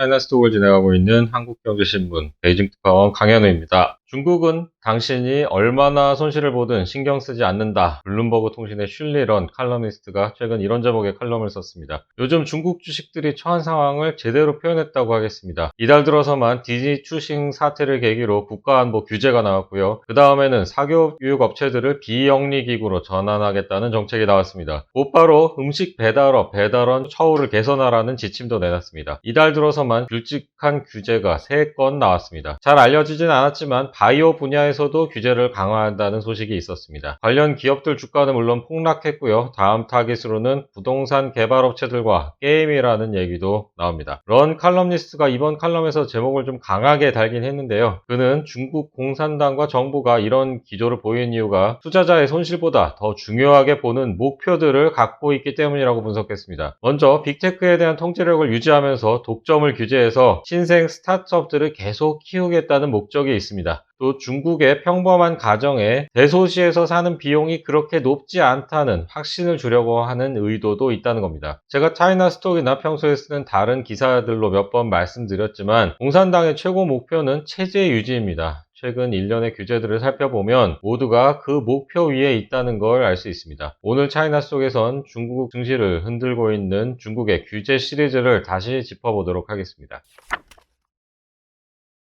차이나 스톡을 진행하고 있는 한국경제신문 베이징 특파원 강현우입니다. 중국은 당신이 얼마나 손실을 보든 신경 쓰지 않는다. 블룸버그 통신의 슐리런 칼럼니스트가 최근 이런 제목의 칼럼을 썼습니다. 요즘 중국 주식들이 처한 상황을 제대로 표현했다고 하겠습니다. 이달 들어서만 디지 추싱 사태를 계기로 국가안보 규제가 나왔고요. 그 다음에는 사교 교육 업체들을 비영리기구로 전환하겠다는 정책이 나왔습니다. 곧바로 음식 배달업, 배달원 처우를 개선하라는 지침도 내놨습니다. 이달 들어서만 굵직한 규제가 3건 나왔습니다. 잘 알려지진 않았지만 바이오 분야에서도 규제를 강화한다는 소식이 있었습니다. 관련 기업들 주가는 물론 폭락했고요. 다음 타깃으로는 부동산 개발업체들과 게임이라는 얘기도 나옵니다. 런 칼럼니스트가 이번 칼럼에서 제목을 좀 강하게 달긴 했는데요. 그는 중국 공산당과 정부가 이런 기조를 보이는 이유가 투자자의 손실보다 더 중요하게 보는 목표들을 갖고 있기 때문이라고 분석했습니다. 먼저 빅테크에 대한 통제력을 유지하면서 독점을 규제해서 신생 스타트업들을 계속 키우겠다는 목적이 있습니다. 또 중국의 평범한 가정에 대소시에서 사는 비용이 그렇게 높지 않다는 확신을 주려고 하는 의도도 있다는 겁니다. 제가 차이나 스톡이나 평소에 쓰는 다른 기사들로 몇 번 말씀드렸지만 공산당의 최고 목표는 체제 유지입니다. 최근 일련의 규제들을 살펴보면 모두가 그 목표 위에 있다는 걸 알 수 있습니다. 오늘 차이나 속에선 중국 증시를 흔들고 있는 중국의 규제 시리즈를 다시 짚어보도록 하겠습니다.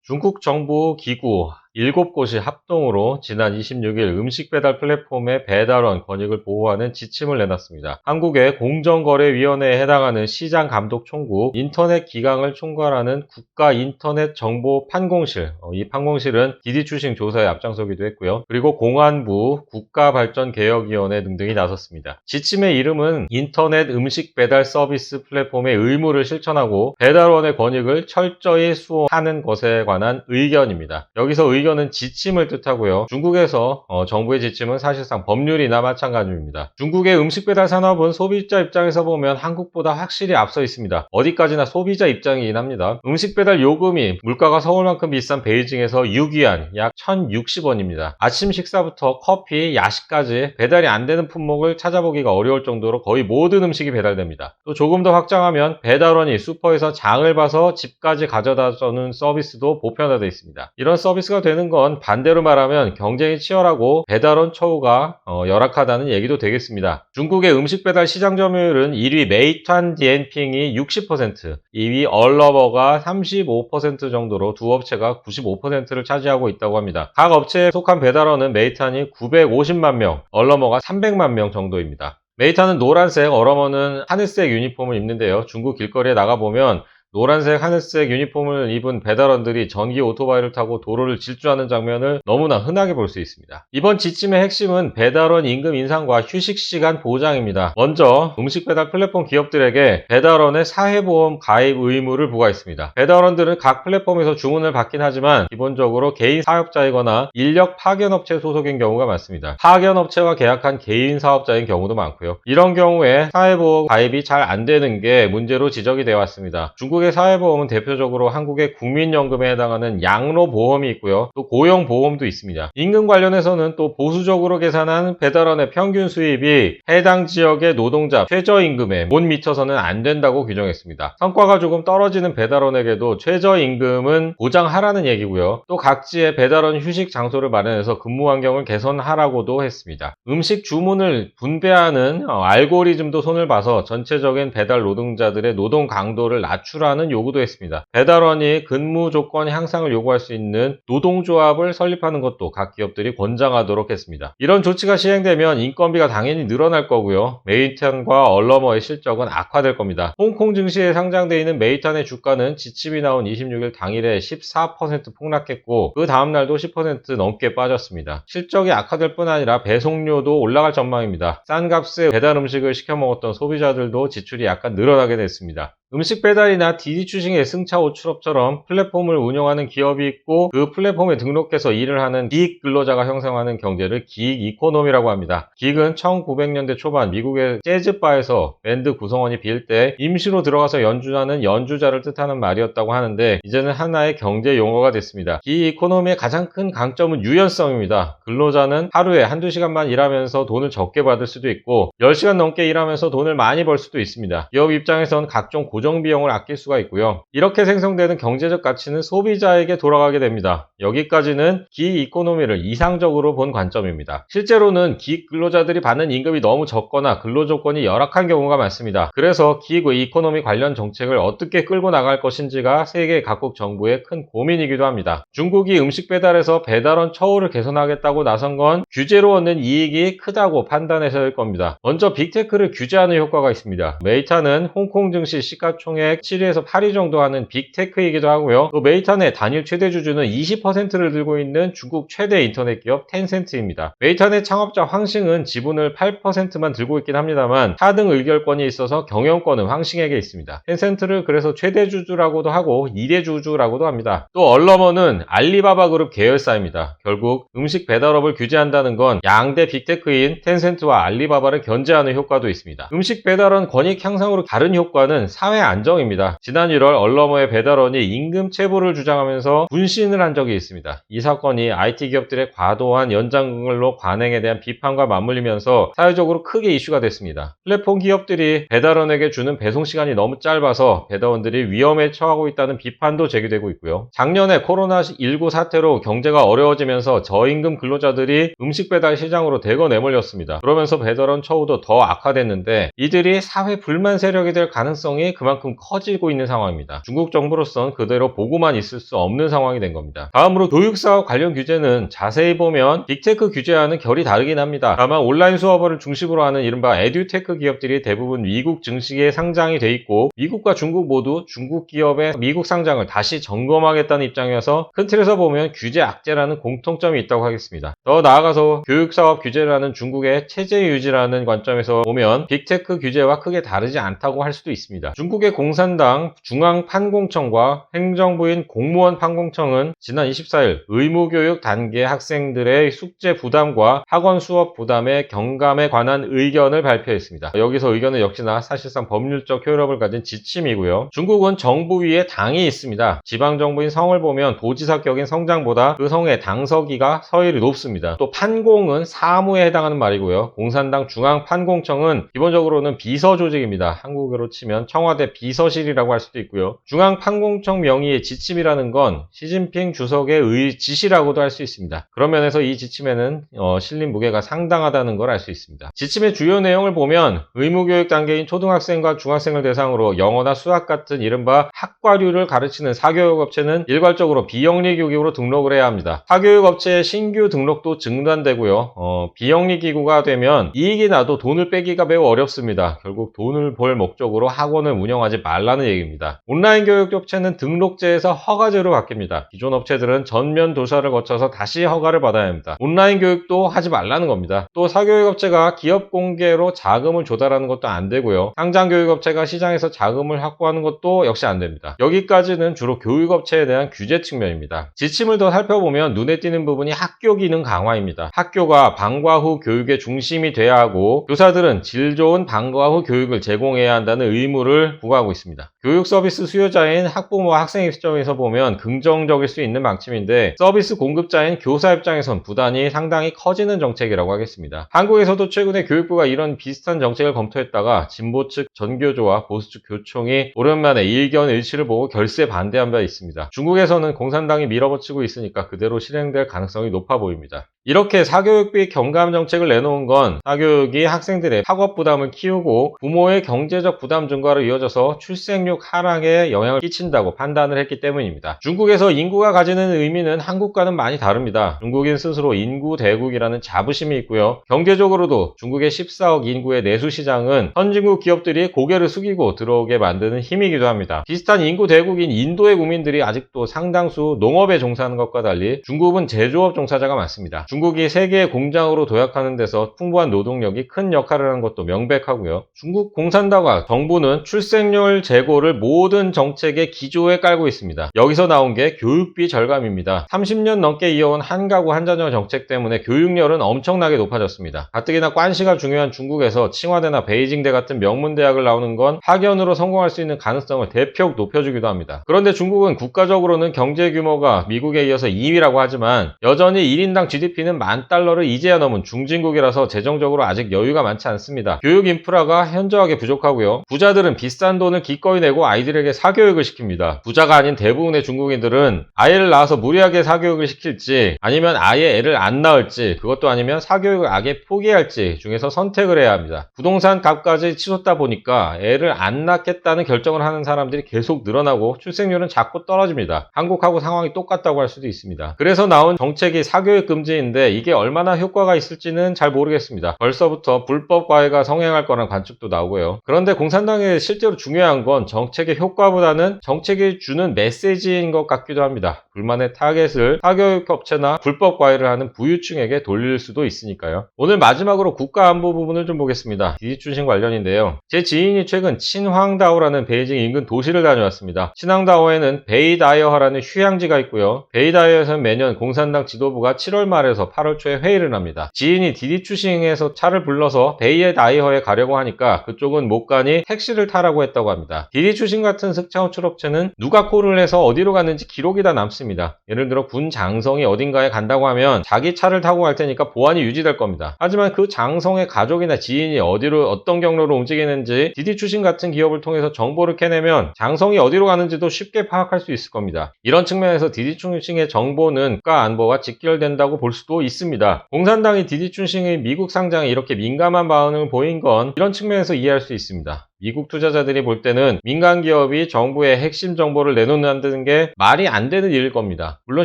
중국 정부 기구 7곳이 합동으로 지난 26일 음식 배달 플랫폼의 배달원 권익을 보호하는 지침을 내놨습니다. 한국의 공정거래위원회에 해당하는 시장감독총국 인터넷 기강을 총괄하는 국가인터넷정보판공실 어, 이 판공실은 디디추싱 조사에 앞장서기도 했고요. 그리고 공안부 국가발전개혁위원회 등등이 나섰습니다. 지침의 이름은 인터넷 음식 배달 서비스 플랫폼의 의무를 실천하고 배달원의 권익을 철저히 수호하는 것에 관한 의견입니다. 여기서 의 의견은 지침을 뜻하고요. 중국에서 어, 정부의 지침은 사실상 법률이나 마찬가지입니다. 중국의 음식 배달 산업은 소비자 입장에서 보면 한국보다 확실히 앞서 있습니다. 어디까지나 소비자 입장이긴 합니다. 음식 배달 요금이 물가가 서울만큼 비싼 베이징에서 6위안 약 1,060원입니다. 아침 식사부터 커피, 야식까지 배달이 안 되는 품목을 찾아보기가 어려울 정도로 거의 모든 음식이 배달됩니다. 또 조금 더 확장하면 배달원이 슈퍼에서 장을 봐서 집까지 가져다 주는 서비스도 보편화되어 있습니다. 이런 서비스가 되는 건 반대로 말하면 경쟁이 치열하고 배달원 처우가 어, 열악하다는 얘기도 되겠습니다. 중국의 음식 배달 시장 점유율은 1위 메이탄 디엔핑이 60%, 2위 얼러버가 35% 정도로 두 업체가 95%를 차지하고 있다고 합니다. 각 업체에 속한 배달원은 메이탄이 950만 명, 얼러머가 300만 명 정도입니다. 메이탄은 노란색, 얼어머는 하늘색 유니폼을 입는데요. 중국 길거리에 나가보면 노란색 하늘색 유니폼을 입은 배달원들이 전기 오토바이를 타고 도로를 질주하는 장면을 너무나 흔하게 볼 수 있습니다. 이번 지침의 핵심은 배달원 임금 인상과 휴식 시간 보장입니다. 먼저 음식 배달 플랫폼 기업들에게 배달원의 사회보험 가입 의무를 부과했습니다. 배달원들은 각 플랫폼에서 주문을 받긴 하지만 기본적으로 개인 사업자이거나 인력 파견업체 소속인 경우가 많습니다. 파견업체와 계약한 개인 사업자인 경우도 많고요. 이런 경우에 사회보험 가입이 잘 안 되는 게 문제로 지적이 되어 왔습니다. 중국 한국의 사회보험은 대표적으로 한국의 국민연금에 해당하는 양로보험이 있고요. 또 고용보험도 있습니다. 임금 관련해서는 또 보수적으로 계산한 배달원의 평균 수입이 해당 지역의 노동자 최저임금에 못 미쳐서는 안 된다고 규정했습니다. 성과가 조금 떨어지는 배달원에게도 최저임금은 보장하라는 얘기고요. 또 각지의 배달원 휴식 장소를 마련해서 근무 환경을 개선하라고도 했습니다. 음식 주문을 분배하는 어, 알고리즘도 손을 봐서 전체적인 배달 노동자들의 노동 강도를 낮추라 하는 요구도 했습니다. 배달원이 근무 조건 향상을 요구할 수 있는 노동조합을 설립하는 것도 각 기업들이 권장하도록 했습니다. 이런 조치가 시행되면 인건비가 당연히 늘어날 거고요. 메이탄과 얼러머의 실적은 악화될 겁니다. 홍콩 증시에 상장되어 있는 메이탄의 주가는 지침이 나온 26일 당일에 14% 폭락했고 그 다음날도 10% 넘게 빠졌습니다. 실적이 악화될 뿐 아니라 배송료도 올라갈 전망입니다. 싼 값에 배달 음식을 시켜 먹었던 소비자들도 지출이 약간 늘어나게 됐습니다. 음식 배달이나 디디 추싱의 승차 호출업처럼 플랫폼을 운영하는 기업이 있고 그 플랫폼에 등록해서 일을 하는 기익 근로자가 형성하는 경제를 기익 이코노미라고 합니다. 기익은 1900년대 초반 미국의 재즈바에서 밴드 구성원이 빌 때 임시로 들어가서 연주하는 연주자를 뜻하는 말이었다고 하는데 이제는 하나의 경제 용어가 됐습니다. 기익 이코노미의 가장 큰 강점은 유연성입니다. 근로자는 하루에 한두 시간만 일하면서 돈을 적게 받을 수도 있고 10시간 넘게 일하면서 돈을 많이 벌 수도 있습니다. 기업 입장에선 각종 고 고정 비용을 아낄 수가 있고요. 이렇게 생성되는 경제적 가치는 소비자에게 돌아가게 됩니다. 여기까지는 기 이코노미를 이상적으로 본 관점입니다. 실제로는 기 근로자들이 받는 임금이 너무 적거나 근로 조건이 열악한 경우가 많습니다. 그래서 기 이코노미 관련 정책을 어떻게 끌고 나갈 것인지가 세계 각국 정부의 큰 고민이기도 합니다. 중국이 음식 배달에서 배달원 처우를 개선하겠다고 나선 건 규제로 얻는 이익이 크다고 판단해서일 겁니다. 먼저 빅테크를 규제하는 효과가 있습니다. 메이타는 홍콩 증시 시가 총액 7위에서 8위 정도 하는 빅테크이기도 하고요. 또 메이탄의 단일 최대 주주는 20%를 들고 있는 중국 최대 인터넷 기업 텐센트입니다. 메이탄의 창업자 황싱은 지분을 8%만 들고 있긴 합니다만 하등 의결권이 있어서 경영권은 황싱에게 있습니다. 텐센트를 그래서 최대 주주라고도 하고 2대 주주라고도 합니다. 또 얼러머는 알리바바 그룹 계열사입니다. 결국 음식 배달업을 규제한다는 건 양대 빅테크인 텐센트와 알리바바를 견제하는 효과도 있습니다. 음식 배달원 권익 향상으로 다른 효과는 사회 안정입니다. 지난 1월 얼러머의 배달원이 임금 체불을 주장하면서 분신을 한 적이 있습니다. 이 사건이 IT 기업들의 과도한 연장근로 관행에 대한 비판과 맞물리면서 사회적으로 크게 이슈가 됐습니다. 플랫폼 기업들이 배달원에게 주는 배송 시간이 너무 짧아서 배달원들이 위험에 처하고 있다는 비판도 제기되고 있고요. 작년에 코로나19 사태로 경제가 어려워지면서 저임금 근로자들이 음식 배달 시장으로 대거 내몰렸습니다. 그러면서 배달원 처우도 더 악화됐는데 이들이 사회 불만 세력이 될 가능성이 그만큼 커지고 있는 상황입니다. 중국 정부로선 그대로 보고만 있을 수 없는 상황이 된 겁니다. 다음으로 교육사업 관련 규제는 자세히 보면 빅테크 규제와는 결이 다르긴 합니다. 다만 온라인 수업을 중심으로 하는 이른바 에듀테크 기업들이 대부분 미국 증시에 상장이 돼 있고 미국과 중국 모두 중국 기업의 미국 상장을 다시 점검하겠다는 입장이어서 큰 틀에서 보면 규제 악재라는 공통점이 있다고 하겠습니다. 더 나아가서 교육사업 규제라는 중국의 체제 유지라는 관점에서 보면 빅테크 규제와 크게 다르지 않다고 할 수도 있습니다. 중국 의 공산당 중앙판공청과 행정부인 공무원 판공청은 지난 24일 의무교육 단계 학생들의 숙제 부담과 학원 수업 부담의 경감에 관한 의견을 발표했습니다. 여기서 의견은 역시나 사실상 법률적 효력을 가진 지침이고요. 중국은 정부 위에 당이 있습니다. 지방정부인 성을 보면 도지사격인 성장보다 그 성의 당서기가 서열이 높습니다. 또 판공은 사무에 해당하는 말이고요. 공산당 중앙판공청은 기본적으로는 비서 조직입니다. 한국어로 치면 청와대 비서실이라고 할 수도 있고요. 중앙판공청 명의의 지침이라는 건 시진핑 주석의 의 지시라고도 할 수 있습니다. 그런 면에서 이 지침에는 어, 실린 무게가 상당하다는 걸 알 수 있습니다. 지침의 주요 내용을 보면 의무교육 단계인 초등학생과 중학생을 대상으로 영어나 수학 같은 이른바 학과류를 가르치는 사교육 업체는 일괄적으로 비영리 교육으로 등록을 해야 합니다. 사교육 업체의 신규 등록도 중단되고요. 어, 비영리 기구가 되면 이익이 나도 돈을 빼기가 매우 어렵습니다. 결국 돈을 벌 목적으로 학원을 운영 하지 말라는 얘기입니다. 온라인 교육 업체는 등록제에서 허가제로 바뀝니다. 기존 업체들은 전면 도사를 거쳐서 다시 허가를 받아야 합니다. 온라인 교육도 하지 말라는 겁니다. 또 사교육 업체가 기업 공개로 자금을 조달하는 것도 안 되고요. 상장 교육 업체가 시장에서 자금을 확보하는 것도 역시 안 됩니다. 여기까지는 주로 교육 업체에 대한 규제 측면입니다. 지침을 더 살펴보면 눈에 띄는 부분이 학교 기능 강화입니다. 학교가 방과 후 교육의 중심이 돼야 하고 교사들은 질 좋은 방과 후 교육을 제공해야 한다는 의무를 부과하고 있습니다. 교육 서비스 수요자인 학부모와 학생 입장에서 보면 긍정적일 수 있는 방침인데 서비스 공급자인 교사 입장에선 부담이 상당히 커지는 정책이라고 하겠습니다. 한국에서도 최근에 교육부가 이런 비슷한 정책을 검토했다가 진보 측 전교조와 보수 측 교총이 오랜만에 일견 일치를 보고 결세 반대한 바 있습니다. 중국에서는 공산당이 밀어붙이고 있으니까 그대로 실행될 가능성이 높아 보입니다. 이렇게 사교육비 경감 정책을 내놓은 건 사교육이 학생들의 학업 부담을 키우고 부모의 경제적 부담 증가로 이어져서 출생률 하락에 영향을 끼친다고 판단을 했기 때문입니다. 중국에서 인구가 가지는 의미는 한국과는 많이 다릅니다. 중국인 스스로 인구 대국이라는 자부심이 있고요. 경제적으로도 중국의 14억 인구의 내수 시장은 선진국 기업들이 고개를 숙이고 들어오게 만드는 힘이기도 합니다. 비슷한 인구 대국인 인도의 국민들이 아직도 상당수 농업에 종사하는 것과 달리 중국은 제조업 종사자가 많습니다. 중국이 세계의 공장으로 도약하는 데서 풍부한 노동력이 큰 역할을 하는 것도 명백하고요. 중국 공산당과 정부는 출생률 제고를 모든 정책의 기조에 깔고 있습니다. 여기서 나온 게 교육비 절감입니다. 30년 넘게 이어온 한 가구 한 자녀 정책 때문에 교육열은 엄청나게 높아졌습니다. 가뜩이나 관시가 중요한 중국에서 칭화대나 베이징대 같은 명문 대학을 나오는 건 학연으로 성공할 수 있는 가능성을 대폭 높여주기도 합니다. 그런데 중국은 국가적으로는 경제 규모가 미국에 이어서 2위라고 하지만 여전히 1인당 GDP GDP는 만 달러를 이제야 넘은 중진국이라서 재정적으로 아직 여유가 많지 않습니다. 교육 인프라가 현저하게 부족하고요. 부자들은 비싼 돈을 기꺼이 내고 아이들에게 사교육을 시킵니다. 부자가 아닌 대부분의 중국인들은 아이를 낳아서 무리하게 사교육을 시킬지 아니면 아예 애를 안 낳을지 그것도 아니면 사교육을 아예 포기할지 중에서 선택을 해야 합니다. 부동산 값까지 치솟다 보니까 애를 안 낳겠다는 결정을 하는 사람들이 계속 늘어나고 출생률은 자꾸 떨어집니다. 한국하고 상황이 똑같다고 할 수도 있습니다. 그래서 나온 정책이 사교육 금지인 데 이게 얼마나 효과가 있을지는 잘 모르겠습니다. 벌써부터 불법 과외가 성행할 거란 관측도 나오고요. 그런데 공산당에 실제로 중요한 건 정책의 효과보다는 정책이 주는 메시지인 것 같기도 합니다. 불만의 타겟을 사교육 업체나 불법 과외를 하는 부유층에게 돌릴 수도 있으니까요. 오늘 마지막으로 국가안보 부분을 좀 보겠습니다. 디디춘신 관련인데요. 제 지인이 최근 친황다오라는 베이징 인근 도시를 다녀왔습니다. 친황다오에는 베이다이어하라는 휴양지가 있고요. 베이다이어에서는 매년 공산당 지도부가 7월 말에서 8월 초에 회의를 합니다. 지인이 디디 추싱에서 차를 불러서 베이다이어에 가려고 하니까 그쪽은 못 가니 택시를 타라고 했다고 합니다. 디디 추싱 같은 승차 호출업체는 누가 콜을 해서 어디로 갔는지 기록이 다 남습니다. 예를 들어 군 장성이 어딘가에 간다고 하면 자기 차를 타고 갈 테니까 보안이 유지될 겁니다. 하지만 그 장성의 가족이나 지인이 어디로 어떤 경로로 움직이는지 디디추싱 같은 기업을 통해서 정보를 캐내면 장성이 어디로 가는지도 쉽게 파악할 수 있을 겁니다. 이런 측면에서 디디 추싱의 정보는 국가 안보와 직결된다고 볼 수도 있습니다. 공산당이 디디추싱의 미국 상장에 이렇게 민감한 반응을 보인 건 이런 측면에서 이해할 수 있습니다. 미국 투자자들이 볼 때는 민간 기업이 정부의 핵심 정보를 내놓는다는 게 말이 안 되는 일일 겁니다. 물론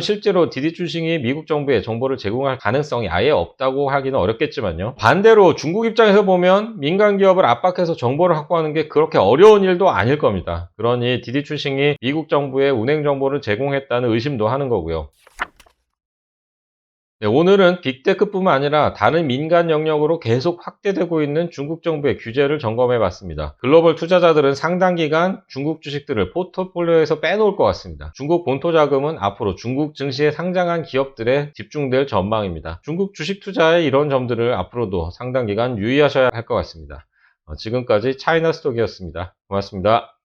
실제로 디디추싱이 미국 정부에 정보를 제공할 가능성이 아예 없다고 하기는 어렵겠지만요. 반대로 중국 입장에서 보면 민간 기업을 압박해서 정보를 확보하는 게 그렇게 어려운 일도 아닐 겁니다. 그러니 디디추싱이 미국 정부에 운행 정보를 제공했다는 의심도 하는 거고요. 네, 오늘은 빅테크뿐만 아니라 다른 민간 영역으로 계속 확대되고 있는 중국 정부의 규제를 점검해 봤습니다. 글로벌 투자자들은 상당 기간 중국 주식들을 포트폴리오에서 빼놓을 것 같습니다. 중국 본토 자금은 앞으로 중국 증시에 상장한 기업들에 집중될 전망입니다. 중국 주식 투자의 이런 점들을 앞으로도 상당 기간 유의하셔야 할 것 같습니다. 어, 지금까지 차이나 스톡이었습니다. 고맙습니다.